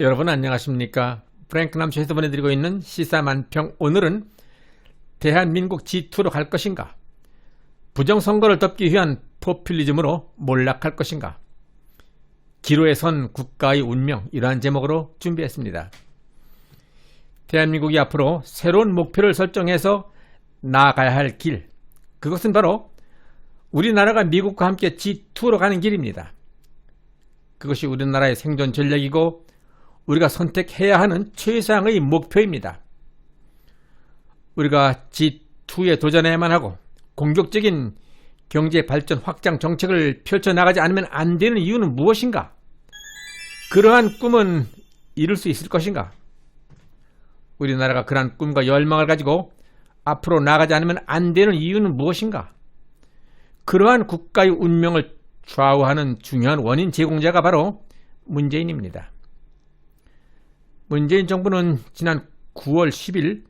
여러분 안녕하십니까? 프랭크 남수에서 보내드리고 있는 시사만평. 오늘은 대한민국 G2로 갈 것인가? 부정선거를 덮기 위한 포퓰리즘으로 몰락할 것인가? 기로에 선 국가의 운명 이러한 제목으로 준비했습니다. 대한민국이 앞으로 새로운 목표를 설정해서 나아가야 할 길 그것은 바로 우리나라가 미국과 함께 G2로 가는 길입니다. 그것이 우리나라의 생존 전략이고 우리가 선택해야 하는 최상의 목표입니다. 우리가 G2에 도전해야만 하고 공격적인 경제 발전 확장 정책을 펼쳐나가지 않으면 안 되는 이유는 무엇인가? 그러한 꿈은 이룰 수 있을 것인가? 우리나라가 그러한 꿈과 열망을 가지고 앞으로 나가지 않으면 안 되는 이유는 무엇인가? 그러한 국가의 운명을 좌우하는 중요한 원인 제공자가 바로 문재인입니다. 문재인 정부는 지난 9월 10일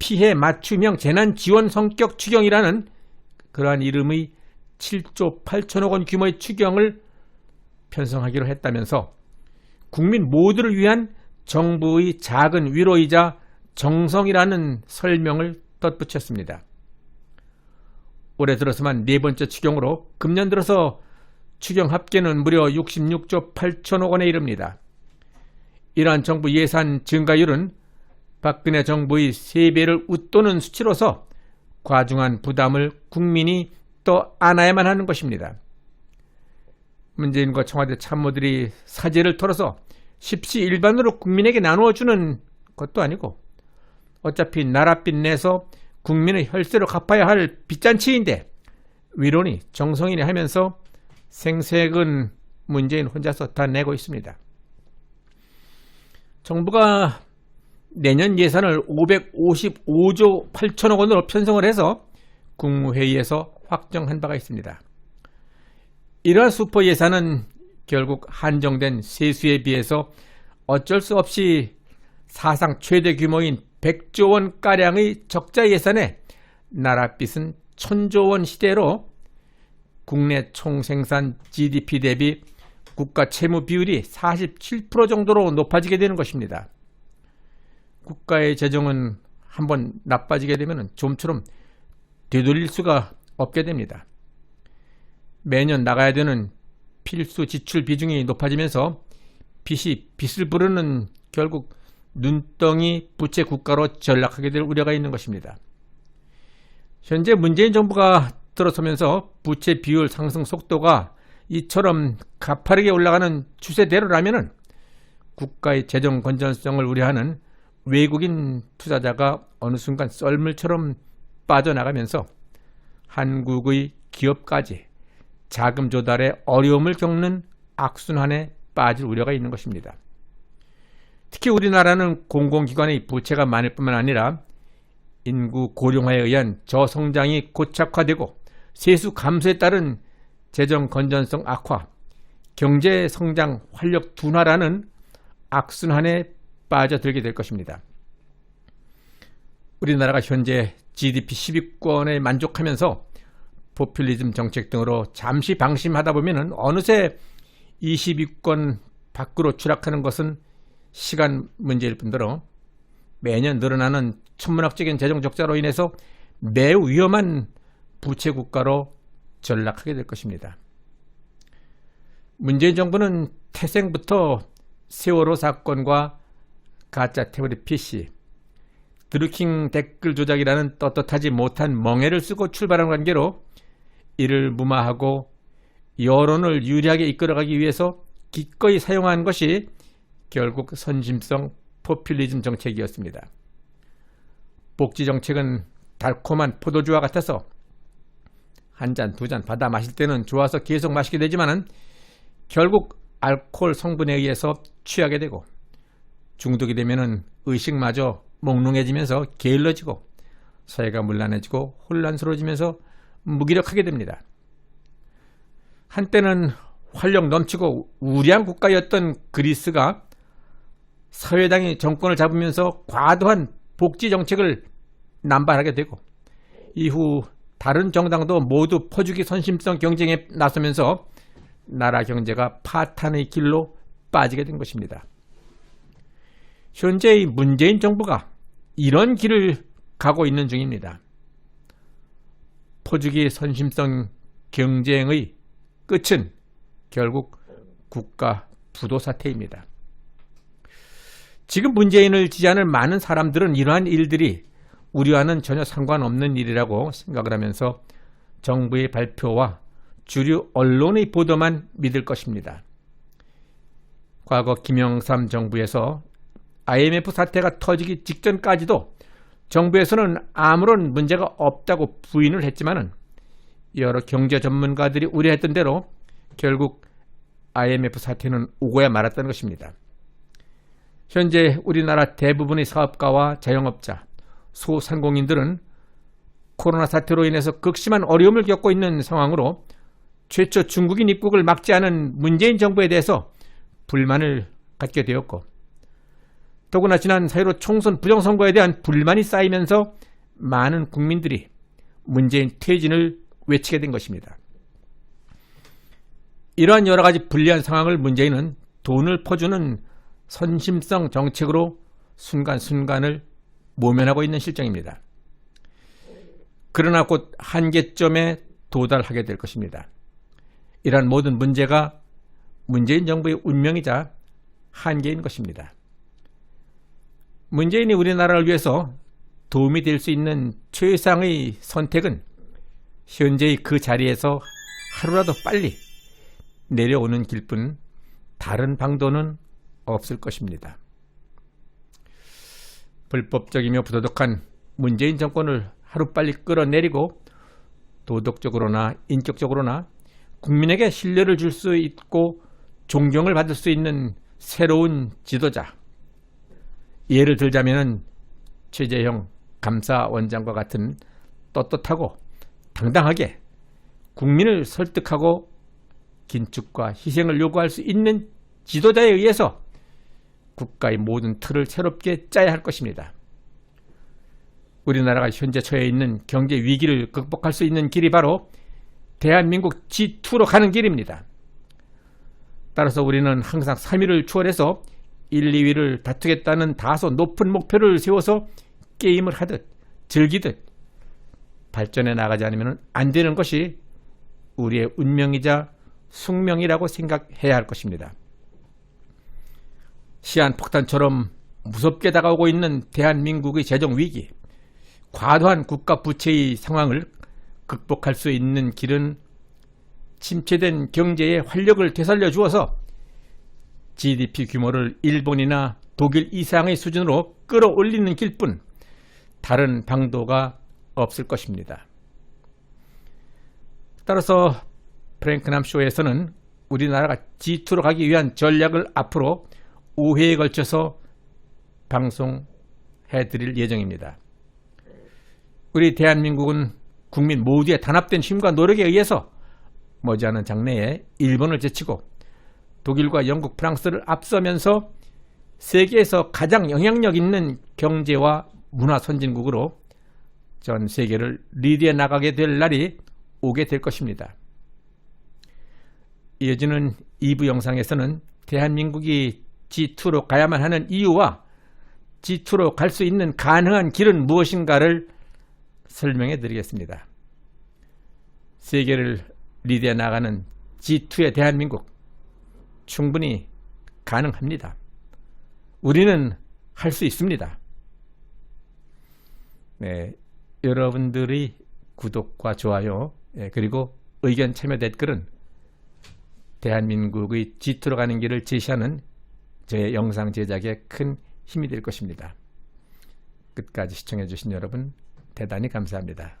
피해 맞춤형 재난 지원 성격 추경이라는 그러한 이름의 7조 8천억 원 규모의 추경을 편성하기로 했다면서 국민 모두를 위한 정부의 작은 위로이자 정성이라는 설명을 덧붙였습니다. 올해 들어서만 네 번째 추경으로 금년 들어서 추경 합계는 무려 66조 8천억 원에 이릅니다. 이러한 정부 예산 증가율은 박근혜 정부의 3배를 웃도는 수치로서 과중한 부담을 국민이 또 안아야만 하는 것입니다. 문재인과 청와대 참모들이 사제를 털어서 십시일반으로 국민에게 나누어주는 것도 아니고 어차피 나라빚 내서 국민의 혈세로 갚아야 할 빚잔치인데 위로니 정성이니 하면서 생색은 문재인 혼자서 다 내고 있습니다. 정부가 내년 예산을 555조 8천억 원으로 편성을 해서 국무회의에서 확정한 바가 있습니다. 이러한 슈퍼 예산은 결국 한정된 세수에 비해서 어쩔 수 없이 사상 최대 규모인 100조 원가량의 적자 예산에 나라 빚은 천조 원 시대로 국내 총생산 GDP 대비 국가 채무 비율이 47% 정도로 높아지게 되는 것입니다. 국가의 재정은 한번 나빠지게 되면 좀처럼 되돌릴 수가 없게 됩니다. 매년 나가야 되는 필수 지출 비중이 높아지면서 빚이 빚을 부르는 결국 눈덩이 부채 국가로 전락하게 될 우려가 있는 것입니다. 현재 문재인 정부가 들어서면서 부채 비율 상승 속도가 이처럼 가파르게 올라가는 추세대로라면 국가의 재정 건전성을 우려하는 외국인 투자자가 어느 순간 썰물처럼 빠져나가면서 한국의 기업까지 자금 조달에 어려움을 겪는 악순환에 빠질 우려가 있는 것입니다. 특히 우리나라는 공공기관의 부채가 많을 뿐만 아니라 인구 고령화에 의한 저성장이 고착화되고 세수 감소에 따른 재정 건전성 악화, 경제 성장 활력 둔화라는 악순환에 빠져들게 될 것입니다. 우리나라가 현재 GDP 10위권에 만족하면서 포퓰리즘 정책 등으로 잠시 방심하다 보면 어느새 20위권 밖으로 추락하는 것은 시간 문제일 뿐더러 매년 늘어나는 천문학적인 재정 적자로 인해서 매우 위험한 부채 국가로 전락하게 될 것입니다. 문재인 정부는 태생부터 세월호 사건과 가짜 태블릿 PC, 드루킹 댓글 조작이라는 떳떳하지 못한 멍해를 쓰고 출발한 관계로 이를 무마하고 여론을 유리하게 이끌어가기 위해서 기꺼이 사용한 것이 결국 선심성 포퓰리즘 정책이었습니다. 복지 정책은 달콤한 포도주와 같아서 한 잔, 두 잔 받아 마실 때는 좋아서 계속 마시게 되지만은 결국 알코올 성분에 의해서 취하게 되고 중독이 되면은 의식마저 몽롱해지면서 게을러지고 사회가 문란해지고 혼란스러워지면서 무기력하게 됩니다. 한때는 활력 넘치고 우리한 국가였던 그리스가 사회당이 정권을 잡으면서 과도한 복지 정책을 남발하게 되고 이후 다른 정당도 모두 퍼주기 선심성 경쟁에 나서면서 나라 경제가 파탄의 길로 빠지게 된 것입니다. 현재의 문재인 정부가 이런 길을 가고 있는 중입니다. 포주기 선심성 경쟁의 끝은 결국 국가 부도 사태입니다. 지금 문재인을 지지하는 많은 사람들은 이러한 일들이 우리와는 전혀 상관없는 일이라고 생각을 하면서 정부의 발표와 주류 언론의 보도만 믿을 것입니다. 과거 김영삼 정부에서 IMF 사태가 터지기 직전까지도 정부에서는 아무런 문제가 없다고 부인을 했지만은 여러 경제 전문가들이 우려했던 대로 결국 IMF 사태는 오고야 말았다는 것입니다. 현재 우리나라 대부분의 사업가와 자영업자, 소상공인들은 코로나 사태로 인해서 극심한 어려움을 겪고 있는 상황으로 최초 중국인 입국을 막지 않은 문재인 정부에 대해서 불만을 갖게 되었고 더구나 지난 4.15 총선 부정선거에 대한 불만이 쌓이면서 많은 국민들이 문재인 퇴진을 외치게 된 것입니다. 이러한 여러 가지 불리한 상황을 문재인은 돈을 퍼주는 선심성 정책으로 순간순간을 모면하고 있는 실정입니다. 그러나 곧 한계점에 도달하게 될 것입니다. 이러한 모든 문제가 문재인 정부의 운명이자 한계인 것입니다. 문재인이 우리나라를 위해서 도움이 될 수 있는 최상의 선택은 현재의 그 자리에서 하루라도 빨리 내려오는 길뿐 다른 방도는 없을 것입니다. 불법적이며 부도덕한 문재인 정권을 하루빨리 끌어내리고 도덕적으로나 인격적으로나 국민에게 신뢰를 줄 수 있고 존경을 받을 수 있는 새로운 지도자. 예를 들자면 최재형 감사원장과 같은 떳떳하고 당당하게 국민을 설득하고 긴축과 희생을 요구할 수 있는 지도자에 의해서 국가의 모든 틀을 새롭게 짜야 할 것입니다. 우리나라가 현재 처해 있는 경제 위기를 극복할 수 있는 길이 바로 대한민국 G2로 가는 길입니다. 따라서 우리는 항상 3위를 추월해서 1, 2위를 다투겠다는 다소 높은 목표를 세워서 게임을 하듯 즐기듯 발전해 나가지 않으면 안 되는 것이 우리의 운명이자 숙명이라고 생각해야 할 것입니다. 시한폭탄처럼 무섭게 다가오고 있는 대한민국의 재정 위기, 과도한 국가 부채의 상황을 극복할 수 있는 길은 침체된 경제의 활력을 되살려 주어서 GDP 규모를 일본이나 독일 이상의 수준으로 끌어올리는 길뿐 다른 방도가 없을 것입니다. 따라서 프랭크남 쇼에서는 우리나라가 G2로 가기 위한 전략을 앞으로 5회에 걸쳐서 방송해 드릴 예정입니다. 우리 대한민국은 국민 모두의 단합된 힘과 노력에 의해서 머지않은 장래에 일본을 제치고 독일과 영국, 프랑스를 앞서면서 세계에서 가장 영향력 있는 경제와 문화 선진국으로 전 세계를 리드해 나가게 될 날이 오게 될 것입니다. 이어지는 2부 영상에서는 대한민국이 G2로 가야만 하는 이유와 G2로 갈 수 있는 가능한 길은 무엇인가를 설명해 드리겠습니다. 세계를 리드해 나가는 G2의 대한민국 충분히 가능합니다. 우리는 할 수 있습니다. 네, 여러분들의 구독과 좋아요 예, 그리고 의견 참여 댓글은 대한민국의 G2로 가는 길을 제시하는 제 영상 제작에 큰 힘이 될 것입니다. 끝까지 시청해 주신 여러분 대단히 감사합니다.